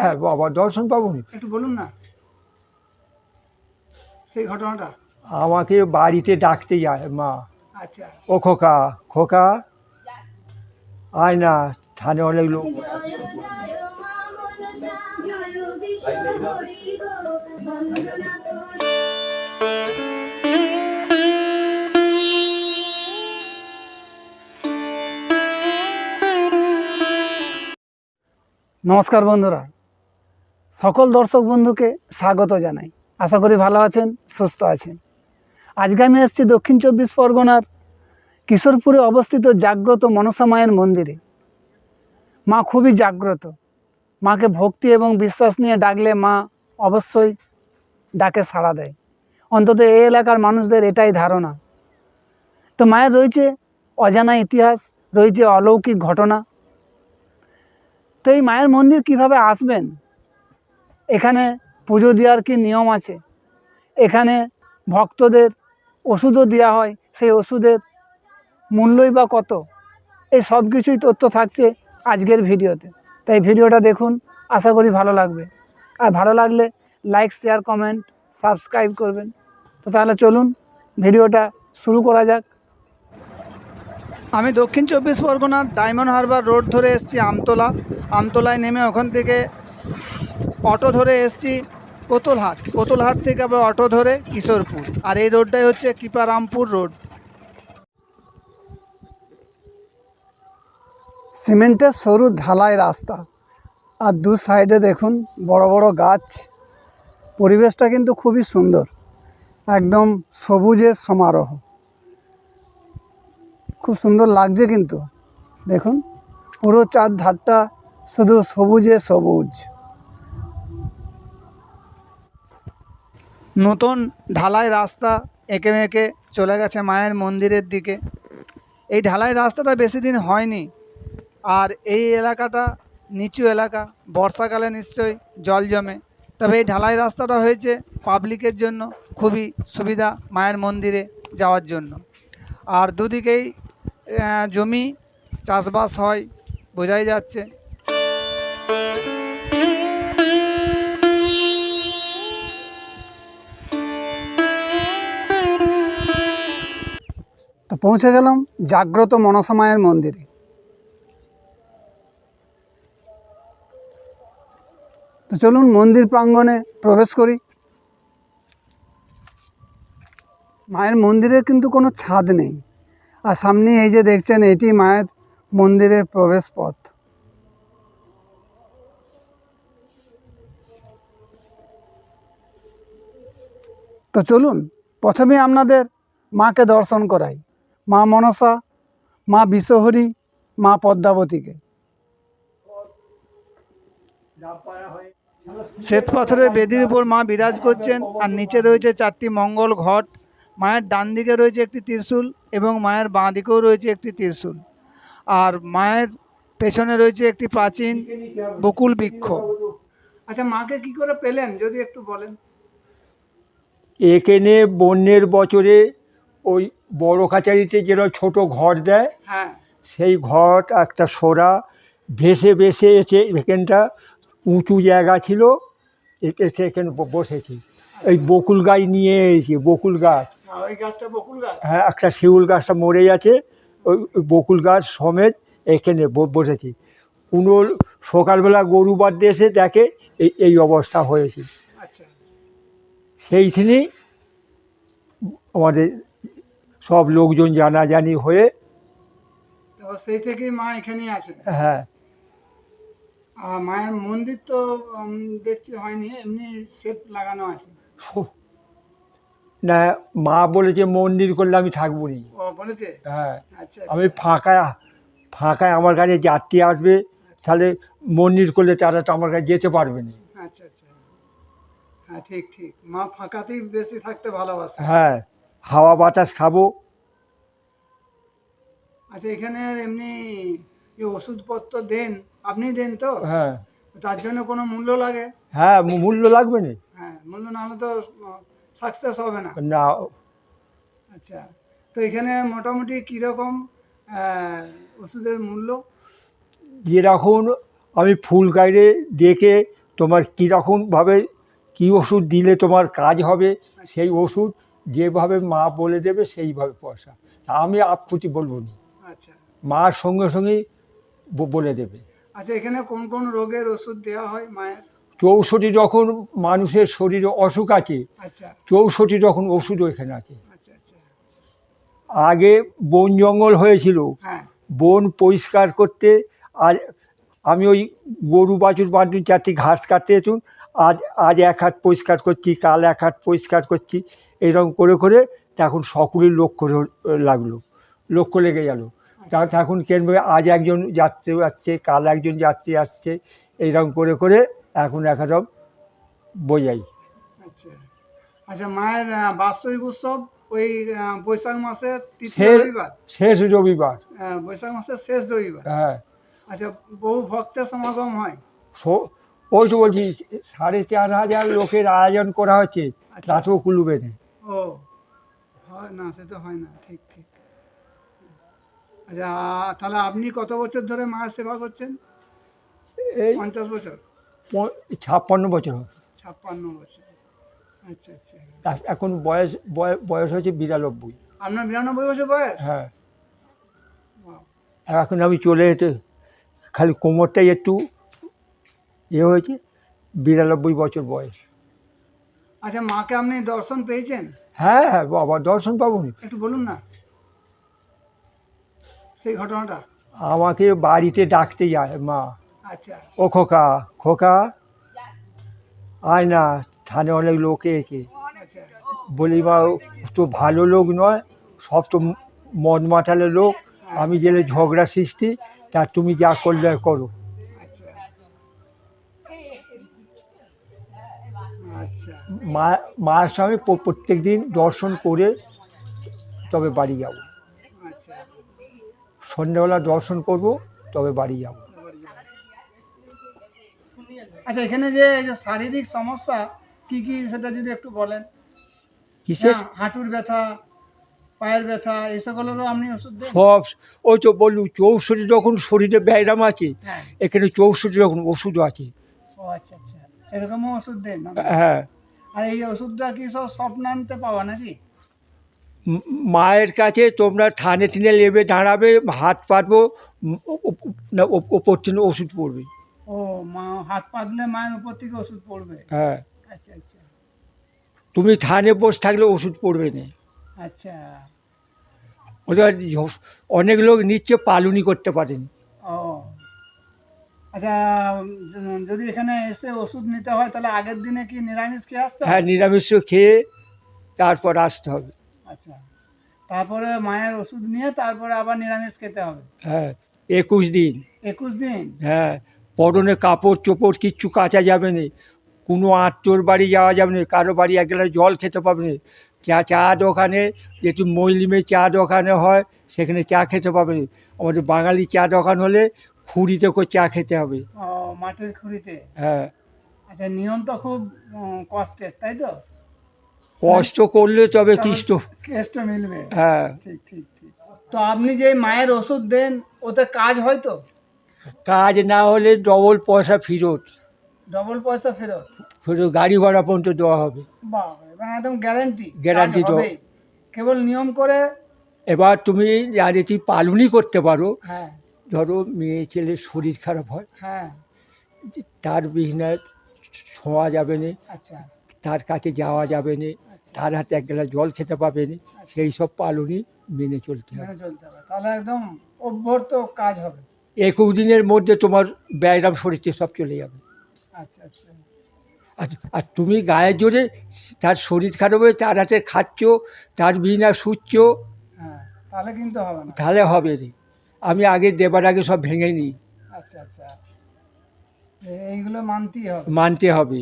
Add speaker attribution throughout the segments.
Speaker 1: হ্যাঁ বাবা দর্শন পাবো নি
Speaker 2: একটু বলুন না। সেই ঘটনাটা?
Speaker 1: আমাকে বাড়িতে ডাকতে যায় মা।
Speaker 2: আচ্ছা।
Speaker 1: ও খোকা খোকা? আয় না থানে অনেক লোক।
Speaker 2: নমস্কার বন্ধুরা। সকল দর্শক বন্ধুকে স্বাগত জানাই। আশা করি ভালো আছেন, সুস্থ আছেন। আজকে আমি এসেছি দক্ষিণ চব্বিশ পরগনার কিশোরপুরে অবস্থিত জাগ্রত মনসা মায়ের মন্দিরে। মা খুবই জাগ্রত। মাকে ভক্তি এবং বিশ্বাস নিয়ে ডাকলে মা অবশ্যই ডাকে সাড়া দেয়। অন্তত এই এলাকার মানুষদের এটাই ধারণা। তো মায়ের রয়েছে অজানা ইতিহাস, রয়েছে অলৌকিক ঘটনা। তো এই মায়ের মন্দির কীভাবে আসবেন? এখানে পুজো দেওয়ার কি নিয়ম আছে? এখানে ভক্তদের ওষুধও দেওয়া হয়, সেই ওষুধের মূল্যই বা কত? এই সব কিছুই তথ্য থাকছে আজকের ভিডিওতে। তাই ভিডিওটা দেখুন, আশা করি ভালো লাগবে। আর ভালো লাগলে লাইক শেয়ার কমেন্ট সাবস্ক্রাইব করবেন। তো তাহলে চলুন, ভিডিওটা শুরু করা যাক। আমি দক্ষিণ চব্বিশ পরগনার ডায়মন্ড হারবার রোড ধরে এসেছি আমতলা। আমতলায় নেমে ওখান থেকে অটো ধরে এসছি কোতলহাট। কোতলহাট থেকে আবার অটো ধরে কিশোরপুর। আর এই রোডটাই হচ্ছে কৃপারামপুর রোড। সিমেন্টের সরু ঢালাই রাস্তা। আর দু সাইডে দেখুন বড় বড় গাছ। পরিবেশটা কিন্তু খুবই সুন্দর। একদম সবুজের সমারোহ। খুব সুন্দর লাগছে কিন্তু। দেখুন, পুরো চার ধারটা শুধু সবুজে সবুজ। নতুন ঢালাই রাস্তা এঁকে মেঁকে চলে গেছে মায়ের মন্দিরের দিকে। এই ঢালাই রাস্তাটা বেশি দিন হয়নি। আর এই এলাকাটা নিচু এলাকা, বর্ষাকালে নিশ্চয়ই জল জমে। তবে এই ঢালাই রাস্তাটা হয়েছে পাবলিকের জন্য খুবই সুবিধা মায়ের মন্দিরে যাওয়ার জন্য। আর দুদিকেই জমি চাষবাস হয়, বোঝাই যাচ্ছে। তো পৌঁছে গেলাম জাগ্রত মনসা মায়ের মন্দিরে। তো চলুন মন্দির প্রাঙ্গণে প্রবেশ করি। মায়ের মন্দিরে কিন্তু কোনো ছাদ নেই। আর সামনে এই যে দেখছেন, এটি মায়ের মন্দিরের প্রবেশ পথ। তো চলুন, প্রথমে আপনাদের মাকে দর্শন করাই। মা মনসা, মা বিশ্বহরী মা পদ্মাবতীকে। শ্বেত পাথরের বেদির উপর মা বিরাজ করছেন, আর নিচে রয়েছে চারটি মঙ্গল ঘট। মায়ের ডান দিকে রয়েছে একটি ত্রিশূল এবং মায়ের বাঁ দিকেও রয়েছে একটি ত্রিশূল। আর মায়ের পেছনে রয়েছে একটি প্রাচীন বকুল বৃক্ষ। আচ্ছা মাকে কি করে পেলেন, যদি একটু বলেন?
Speaker 1: এখানে বন্যের বছরে ওই বড় কাচারিতে যেন ছোট ঘর দেয়
Speaker 2: হ্যাঁ।
Speaker 1: সেই ঘর একটা সোরা ভেসে ভেসে এসে এখানটা উঁচু জায়গা ছিল এ- এসে এখানে বসেছি। এই বকুল গাছ নিয়ে এসেছি বকুল গাছ।
Speaker 2: ওই গাছটা বকুল গাছ?
Speaker 1: হ্যাঁ একটা শিউল গাছটা মরে যাচ্ছে ওই বকুল গাছ সমেত এখানে ব- বসেছি। কোনো সকালবেলা গরু বাঁধতে এসে দেখে এই এই অবস্থা হয়েছে।
Speaker 2: আচ্ছা।
Speaker 1: সেইখানেই আমাদের সব লোকজন জানাজানি হয়ে
Speaker 2: তো সেই থেকেই মা এখানেই আছে।
Speaker 1: হ্যাঁ।
Speaker 2: আর মায়ের মন্দির তো দেখছি হয়নি এমনি সেট লাগানো আছে।
Speaker 1: না মা বলেছে মন্দির করলে আমি থাকব নি।
Speaker 2: ও বলেছে?
Speaker 1: হ্যাঁ।
Speaker 2: আচ্ছা
Speaker 1: আমি ফাঁকায় ফাঁকায় আমার কাছে যাত্রী আসবে তাহলে মন্দির করলে তারা তো আমার কাছে যেতে পারবে না।
Speaker 2: আচ্ছা আচ্ছা। হ্যাঁ ঠিক ঠিক। মা ফাঁকাতেই বেশি থাকতে ভালোবাসে।
Speaker 1: হ্যাঁ। হাওয়া বাতাস খাব।
Speaker 2: আচ্ছা এখানে এমনি যে ওষুধপত্র দেন আপনি দেন তো?
Speaker 1: হ্যাঁ।
Speaker 2: তার জন্য কোনো মূল্য লাগে?
Speaker 1: হ্যাঁ মূল্য লাগবে না?
Speaker 2: হ্যাঁ মূল্য না হলে তো সাকসেস হবে না।
Speaker 1: না।
Speaker 2: আচ্ছা তো এখানে মোটামুটি কীরকম ওষুধের মূল্য?
Speaker 1: যেরকম আমি ফুল গাইড়ে দেখে তোমার কীরকমভাবে কী ওষুধ দিলে তোমার কাজ হবে সেই ওষুধ যেভাবে মা বলে দেবে সেইভাবে পয়সা। আমি আপত্তি বলব না।
Speaker 2: আচ্ছা।
Speaker 1: মার সঙ্গে সঙ্গেই বলে দেবে।
Speaker 2: আচ্ছা এখানে কোন কোন রোগের ওষুধ দেওয়া হয় মায়ের?
Speaker 1: চৌষট্টি যখন মানুষের শরীরে অসুখ আছে
Speaker 2: আচ্ছা।
Speaker 1: চৌষট্টি যখন ওষুধও এখানে আছে।
Speaker 2: আচ্ছা আচ্ছা।
Speaker 1: আগে বন জঙ্গল হয়েছিল
Speaker 2: হ্যাঁ।
Speaker 1: বন পরিষ্কার করতে আর আমি ওই গরু বাছুর বাঁধুন চারটি ঘাস কাটতে যেতুন আজ আজ এক হাত পরিষ্কার করছি কাল এক হাত পরিষ্কার করছি। এরকম করে করে তখন সকলেই লক্ষ্য লাগল। লক্ষ্য লেগে গেল। তা এখন কেনবে আজ একজন যাত্রী আসছে কাল একজন যাত্রী আসছে এইরকম করে করে এখন একরকম বোঝাই।
Speaker 2: আচ্ছা। আচ্ছা মায়ের বাৎসরিক উৎসব ওই বৈশাখ মাসের তৃতীয় রবিবার?
Speaker 1: শেষ রবিবার।
Speaker 2: আহ, বৈশাখ মাসের শেষ রবিবার।
Speaker 1: হ্যাঁ।
Speaker 2: আচ্ছা বহু ভক্তের সমাগম হয়।
Speaker 1: ওই তো বলছি সাড়ে চার হাজার লোকের আয়োজন করা হচ্ছে
Speaker 2: আচ্ছা।
Speaker 1: তাতেও কুলবে না
Speaker 2: ও হয় না সে তো হয় না ঠিক ঠিক। আচ্ছা তাহলে আপনি কত বছর ধরে মায়ের সেবা করছেন?
Speaker 1: এই
Speaker 2: পঞ্চাশ বছর?
Speaker 1: ছাপ্পান্ন বছর
Speaker 2: ছাপ্পান্ন বছর। আচ্ছা আচ্ছা।
Speaker 1: এখন বয়স বয়- বয়স হচ্ছে বিরানব্বই।
Speaker 2: আপনার বিরানব্বই বছর বয়স?
Speaker 1: হ্যাঁ। এখন আমি চলে যেতে খালি কোমরটাই একটু ইয়ে হয়েছে বিরানব্বই বছর বয়স।
Speaker 2: আচ্ছা মাকে আপনি দর্শন পেয়েছেন?
Speaker 1: হ্যাঁ হ্যাঁ বাবা দর্শন পাবো নি
Speaker 2: একটু বলুন না। সেই ঘটনাটা?
Speaker 1: আমাকে বাড়িতে ডাকতে যায় মা।
Speaker 2: আচ্ছা।
Speaker 1: ও খোকা খোকা আয় না থানে অনেক লোক এসে
Speaker 2: আচ্ছা।
Speaker 1: বলি মা তো ভালো লোক নয় সব তো মদ মাতালের লোক। আমি গেলে ঝগড়া সৃষ্টি তা তুমি যা করলে করো। মা মায়ের সঙ্গে প্রত্যেক দিন দর্শন করে তবে বাড়ি যাব।
Speaker 2: আচ্ছা।
Speaker 1: সন্ধ্যেবেলা দর্শন করব তবে বাড়ি যাব।
Speaker 2: আচ্ছা এখানে যে শারীরিক সমস্যা কি কি সেটা যদি একটু বলেন?
Speaker 1: কিসের?
Speaker 2: হাঁটুর ব্যথা পায়ের ব্যথা এই সকলেরও আপনি ওষুধ
Speaker 1: সব ওই তো বললু চৌষট্টি যখন শরীরে ব্যায়াম আছে
Speaker 2: হ্যাঁ।
Speaker 1: এখানে চৌষট্টি যখন ওষুধও আছে।
Speaker 2: ও আচ্ছা আচ্ছা। সেরকমও ওষুধ দেন না?
Speaker 1: হ্যাঁ।
Speaker 2: আর এই ওষুধটা কি সব স্বপ্নান্তে পাওয়া নাকি?
Speaker 1: মায়ের কাছে তোমরা থানে টিনে নেবে দাঁড়াবে হাত পাতবো ওপর থেকে ওষুধ পড়বে।
Speaker 2: ও মা হাত পাতলে মায়ের উপর থেকে ওষুধ পড়বে?
Speaker 1: হ্যাঁ।
Speaker 2: আচ্ছা আচ্ছা।
Speaker 1: তুমি থানে বসে থাকলে ওষুধ পড়বে না।
Speaker 2: আচ্ছা।
Speaker 1: ওটা অনেক লোক নিচ্ছে পালুনি করতে পারেন।
Speaker 2: ও আচ্ছা যদি এখানে এসে ওষুধ নিতে হয় তাহলে আগের দিনে কি নিরামিষ খেয়ে আসতে
Speaker 1: হ্যাঁ নিরামিষ খেয়ে তারপর আসতে হবে।
Speaker 2: আচ্ছা তারপরে মায়ের ওষুধ নিয়ে তারপরে আবার নিরামিষ খেতে হবে?
Speaker 1: হ্যাঁ একুশ দিন।
Speaker 2: একুশ দিন?
Speaker 1: হ্যাঁ পরনে কাপড় চোপড় কিচ্ছু কাচা যাবে না কোনো আত্মর বাড়ি যাওয়া যাবে না কারও বাড়ি এক জল খেতে পাবে না। চা চা দোকানে যেটু মৈলিমে চা দোকানে হয় সেখানে চা খেতে পাবে। আমাদের বাঙালি চা দোকান হলে খুঁড়িতে করে চা খেতে হবে।
Speaker 2: ও মাটির খুঁড়িতে?
Speaker 1: হ্যাঁ।
Speaker 2: আচ্ছা নিয়মটা খুব কষ্টের তাই তো?
Speaker 1: কষ্ট করলে তবে কৃষ্ট
Speaker 2: কেষ্ট মিলবে।
Speaker 1: হ্যাঁ।
Speaker 2: ঠিক ঠিক ঠিক। তো আপনি যে মায়ের ওষুধ দেন ওতে কাজ হয় তো?
Speaker 1: কাজ না হলে ডবল পয়সা ফেরত।
Speaker 2: ডবল পয়সা ফেরত?
Speaker 1: ফেরত গাড়ি ভাড়া পর্যন্ত দেওয়া হবে।
Speaker 2: এবং একদম গ্যারান্টি
Speaker 1: Guarantee তো।
Speaker 2: কেবল নিয়ম করে?
Speaker 1: এবার তুমি যদি পালুনি করতে পারো
Speaker 2: হ্যাঁ।
Speaker 1: ধরো মেয়ে ছেলের শরীর খারাপ হয়
Speaker 2: হ্যাঁ।
Speaker 1: তার বিঘ্নে ছোঁয়া যাবে না
Speaker 2: আচ্ছা।
Speaker 1: তার কাছে যাওয়া যাবে না
Speaker 2: আচ্ছা।
Speaker 1: তার হাতে এক গ্লাস জল খেতে পাবে না সেই সব পালনই মেনে চলতে হবে।
Speaker 2: মেনে চলতে হবে। তাহলে একদম অভ্যর্ত কাজ হবে।
Speaker 1: একুশ দিনের মধ্যে তোমার ব্যায়াম শরীরতে সব চলে যাবে।
Speaker 2: আচ্ছা আচ্ছা।
Speaker 1: আর আর তুমি গায়ের জোরে তার শরীর খারাপ হয়ে তার হাতে খাচ্ছ তার বিনা শুচ্ছ
Speaker 2: হ্যাঁ তাহলে কিন্তু হবে না।
Speaker 1: তাহলে হবে রে। আমি আগে দেবার আগে সব ভেঙে নিই।
Speaker 2: আচ্ছা আচ্ছা। এইগুলো মানতেই হবে।
Speaker 1: মানতে হবে।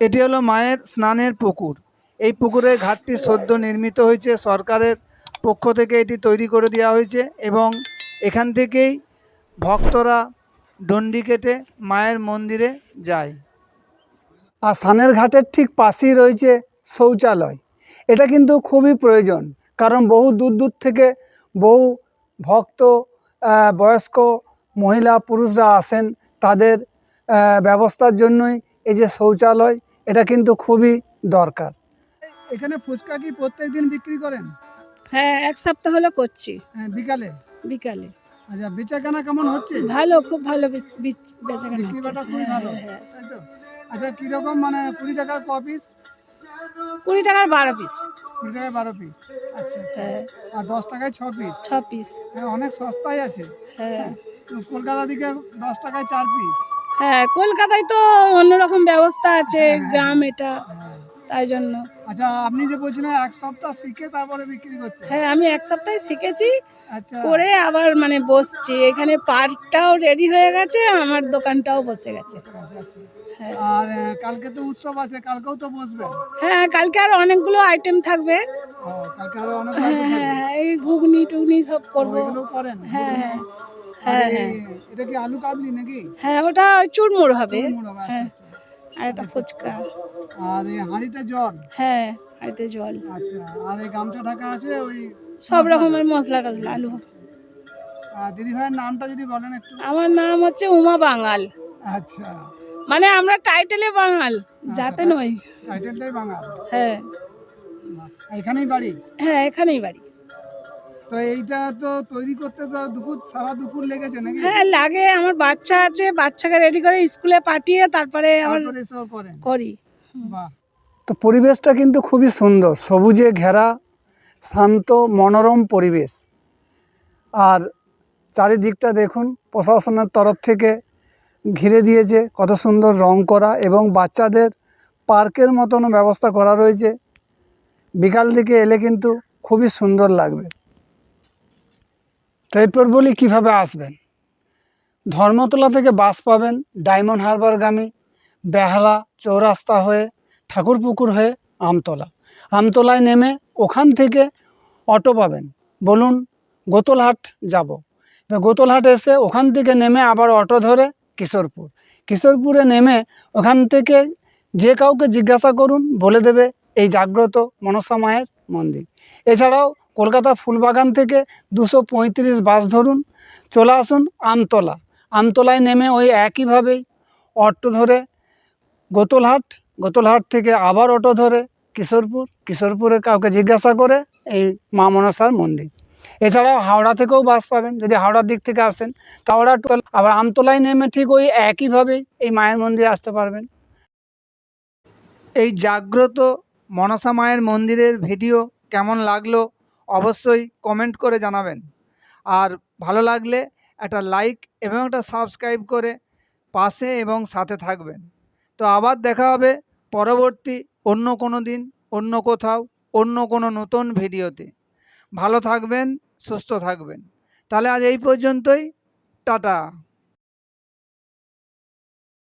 Speaker 2: এটি হলো মায়ের স্নানের পুকুর। এই পুকুরের ঘাটটি সদ্য নির্মিত হয়েছে সরকারের পক্ষ থেকে এটি তৈরি করে দেওয়া হয়েছে এবং এখান থেকেই ভক্তরা ডন্ডি কেটে মায়ের মন্দিরে যায়। আর স্নানের ঘাটের ঠিক পাশেই রয়েছে শৌচালয়। এটা কিন্তু খুবই প্রয়োজন কারণ বহু দূর দূর থেকে বহু ভক্ত বয়স্ক মহিলা পুরুষরা আসেন তাদের ব্যবস্থার জন্যই এই যে শৌচালয় এটা কিন্তু খুবই দরকার। এখানে ফুচকা কি প্রত্যেক দিন বিক্রি করেন?
Speaker 3: হ্যাঁ এক সপ্তাহ হলো করছি।
Speaker 2: হ্যাঁ, বিকালে?
Speaker 3: বিকালে।
Speaker 2: আচ্ছা বেচাকেনা কেমন হচ্ছে?
Speaker 3: ভালো খুব ভালো বেচাকেনা
Speaker 2: বিক্রি
Speaker 3: হচ্ছে।
Speaker 2: খুবই
Speaker 3: হ্যাঁ,
Speaker 2: ভালো।
Speaker 3: হ্যাঁ, হ্যাঁ।
Speaker 2: তাই তো? আচ্ছা কীরকম মানে কুড়ি টাকার ক পিস
Speaker 3: কুড়ি টাকার বারো পিস
Speaker 2: কুড়ি টাকায় বারো পিস আচ্ছা আচ্ছা। আর দশ টাকায় ছ পিস
Speaker 3: ছ পিস
Speaker 2: হ্যাঁ অনেক সস্তায় আছে।
Speaker 3: হ্যাঁ।
Speaker 2: কলকাতা দিকে দশ টাকায় চার পিস
Speaker 3: হ্যাঁ কলকাতায় তো অন্যরকম ব্যবস্থা আছে। গ্রাম এটা। তাই জন্য।
Speaker 2: আচ্ছা আপনি যে বলছিলেন এক সপ্তাহ শিখে তারপরে বিক্রি করছেন।
Speaker 3: হ্যাঁ আমি এক সপ্তাহে শিখেছি।
Speaker 2: আচ্ছা।
Speaker 3: করে আবার মানে বসছি। এখানে পার্কটাও রেডি হয়ে গেছে আমার দোকানটাও বসে গেছে।
Speaker 2: আচ্ছা।
Speaker 3: হ্যাঁ।
Speaker 2: আর কালকে তো উৎসব আছে কালকেও তো বসবেন?
Speaker 3: হ্যাঁ কালকে আর অনেকগুলো আইটেম থাকবে।
Speaker 2: কালকে আরও অনেক
Speaker 3: হ্যাঁ হ্যাঁ এই ঘুগনি টুগনি সব করব।
Speaker 2: করেন?
Speaker 3: হ্যাঁ হ্যাঁ হ্যাঁ হ্যাঁ।
Speaker 2: এটা কি আলু কাবলি নাকি?
Speaker 3: হ্যাঁ ওটা ওই চুরমুর হবে।
Speaker 2: চুরমুর হবে, আচ্ছা,
Speaker 3: হ্যাঁ।
Speaker 2: আচ্ছা।
Speaker 3: আর একটা ফুচকা।
Speaker 2: আর এই হাঁড়িতে জল?
Speaker 3: হ্যাঁ হাড়িতে জল।
Speaker 2: আচ্ছা আর এই গামছা ঢাকা আছে ওই
Speaker 3: সব রকমের মশলা টসলা আলু।
Speaker 2: আর দিদি ভাইয়ের নামটা যদি বলেন একটু।
Speaker 3: আমার নাম হচ্ছে উমা বাঙাল।
Speaker 2: আচ্ছা।
Speaker 3: মানে আমরা টাইটেলে বাঙাল যাতে নই।
Speaker 2: টাইটেলটাই বাঙাল।
Speaker 3: হ্যাঁ।
Speaker 2: এখানেই বাড়ি?
Speaker 3: হ্যাঁ এখানেই বাড়ি।
Speaker 2: তো এইটা তো তৈরি করতে তো দুপুর সারা দুপুর লেগেছে নাকি?
Speaker 3: হ্যাঁ লাগে। আমার বাচ্চা আছে বাচ্চাকে রেডি করে স্কুলে পাঠিয়ে তারপরে আবার করি।
Speaker 2: বাহ। তো পরিবেশটা কিন্তু খুবই সুন্দর সবুজে ঘেরা শান্ত মনোরম পরিবেশ। আর চারিদিকটা দেখুন প্রশাসনের তরফ থেকে ঘিরে দিয়েছে কত সুন্দর রং করা এবং বাচ্চাদের পার্কের মতনও ব্যবস্থা করা রয়েছে। বিকাল দিকে এলে কিন্তু খুবই সুন্দর লাগবে। তো এরপর বলি কীভাবে আসবেন? ধর্মতলা থেকে বাস পাবেন ডায়মন্ড হারবারগামী, বেহালা, চৌরাস্তা হয়ে, ঠাকুরপুকুর হয়ে আমতলা। আমতলায় নেমে ওখান থেকে অটো পাবেন। বলুন, গোতলহাট যাব। গোতলহাট এসে ওখান থেকে নেমে আবার অটো ধরে কিশোরপুর। কিশোরপুরে নেমে ওখান থেকে যে কাউকে জিজ্ঞাসা করুন, বলে দেবে এই জাগ্রত মনসা মায়ের মন্দির। এছাড়াও কলকাতা ফুলবাগান থেকে দুশো পঁয়ত্রিশ বাস ধরুন, চলে আসুন আমতলা। আমতলায় নেমে ওই একইভাবেই অটো ধরে গোতলহাট গোতলহাট থেকে আবার অটো ধরে কিশোরপুর, কিশোরপুরে কাউকে জিজ্ঞাসা করে এই মা মনসার মন্দির। এছাড়াও হাওড়া থেকেও বাস পাবেন, যদি হাওড়ার দিক থেকে আসেন, তো হাওড়া টোল আবার আমতলায় নেমে ঠিক ওই একইভাবেই এই মায়ের মন্দিরে আসতে পারবেন। এই জাগ্রত মনসা মায়ের মন্দিরের ভিডিও কেমন লাগল? অবশ্যই কমেন্ট করে জানাবেন। আর ভালো লাগলে একটা লাইক এবং একটা সাবস্ক্রাইব করে পাশে এবং সাথে থাকবেন। তো আবার দেখা হবে পরবর্তী অন্য কোনো দিন, অন্য কোথাও, অন্য কোনো নতুন ভিডিওতে। ভালো থাকবেন, সুস্থ থাকবেন। তাহলে আজ এই পর্যন্তই। টাটা।